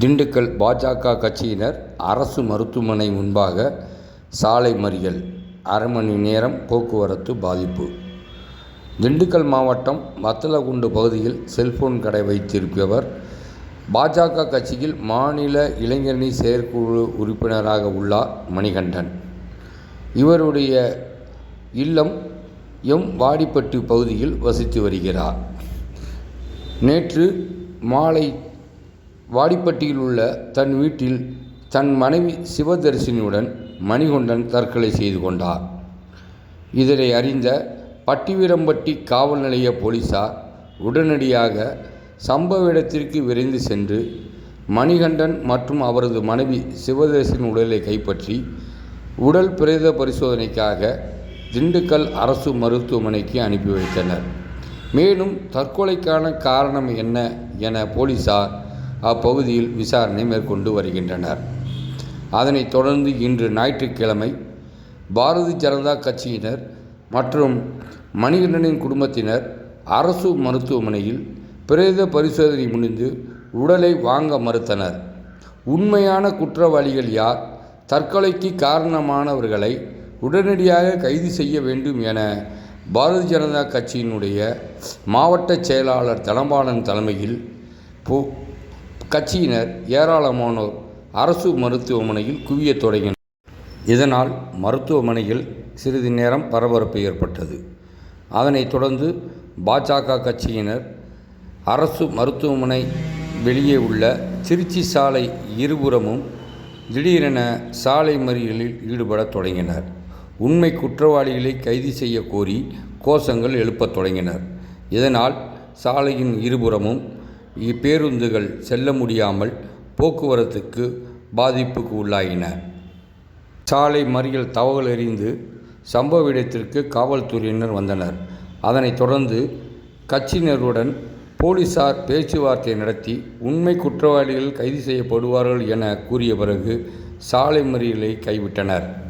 திண்டுக்கல் பாஜக கட்சியினர் அரசு மருத்துவமனை முன்பாக சாலை மறியல் அரை மணி நேரம் போக்குவரத்து பாதிப்பு. திண்டுக்கல் மாவட்டம் வத்தலகுண்டு பகுதியில் செல்போன் கடை வைத்திருப்பவர் பாஜக கட்சியில் மாநில இளைஞரணி செயற்குழு உறுப்பினராக உள்ளார் மணிகண்டன். இவருடைய இல்லம் எம் வாடிப்பட்டு பகுதியில் வசித்து வருகிறார். நேற்று மாலை வாடிப்பட்டியில் உள்ள தன் வீட்டில் தன் மனைவி சிவதர்சினியுடன் மணிகண்டன் தற்கொலை செய்து கொண்டார். இதனை அறிந்த பட்டிவீரம்பட்டி காவல் நிலைய போலீசார் உடனடியாக சம்பவ இடத்திற்கு விரைந்து சென்று மணிகண்டன் மற்றும் அவரது மனைவி சிவதர்சின் உடலை கைப்பற்றி உடல் பிரேத பரிசோதனைக்காக திண்டுக்கல் அரசு மருத்துவமனைக்கு அனுப்பி வைத்தனர். மேலும் தற்கொலைக்கான காரணம் என்ன என போலீசார் அப்பகுதியில் விசாரணை மேற்கொண்டு வருகின்றனர். அதனைத் தொடர்ந்து இன்று ஞாயிற்றுக்கிழமை பாரதிய ஜனதா கட்சியினர் மற்றும் மணிகண்டனின் குடும்பத்தினர் அரசு மருத்துவமனையில் பிரேத பரிசோதனை முடிந்து உடலை வாங்க மறுத்தனர். உண்மையான குற்றவாளிகள் யார்? தற்கொலைக்கு காரணமானவர்களை உடனடியாக கைது செய்ய வேண்டும் என பாரதிய ஜனதா கட்சியினுடைய மாவட்ட செயலாளர் தனபாலன் தலைமையில் பு கட்சியினர் ஏராளமானோர் அரசு மருத்துவமனையில் குவியத் தொடங்கினர். இதனால் மருத்துவமனையில் சிறிது நேரம் பரபரப்பு ஏற்பட்டது. அதனைத் தொடர்ந்து பாஜக கட்சியினர் அரசு மருத்துவமனை வெளியே உள்ள திருச்சி சாலை இருபுறமும் திடீரென சாலை மறியலில் ஈடுபடத் தொடங்கினர். உண்மை குற்றவாளிகளை கைது செய்ய கோரி கோஷங்கள் எழுப்பத் தொடங்கினர். இதனால் சாலையின் இருபுறமும் இப்பேருந்துகள் செல்ல முடியாமல் போக்குவரத்துக்கு பாதிப்புக்கு உள்ளாயின. சாலை மறியல் தகவல் அறிந்து சம்பவ இடத்திற்கு காவல்துறையினர் வந்தனர். அதனைத் தொடர்ந்து கட்சியினருடன் போலீசார் பேச்சுவார்த்தை நடத்தி உண்மை குற்றவாளிகள் கைது செய்யப்படுவார்கள் என கூறிய பிறகு சாலை மறியலை கைவிட்டனர்.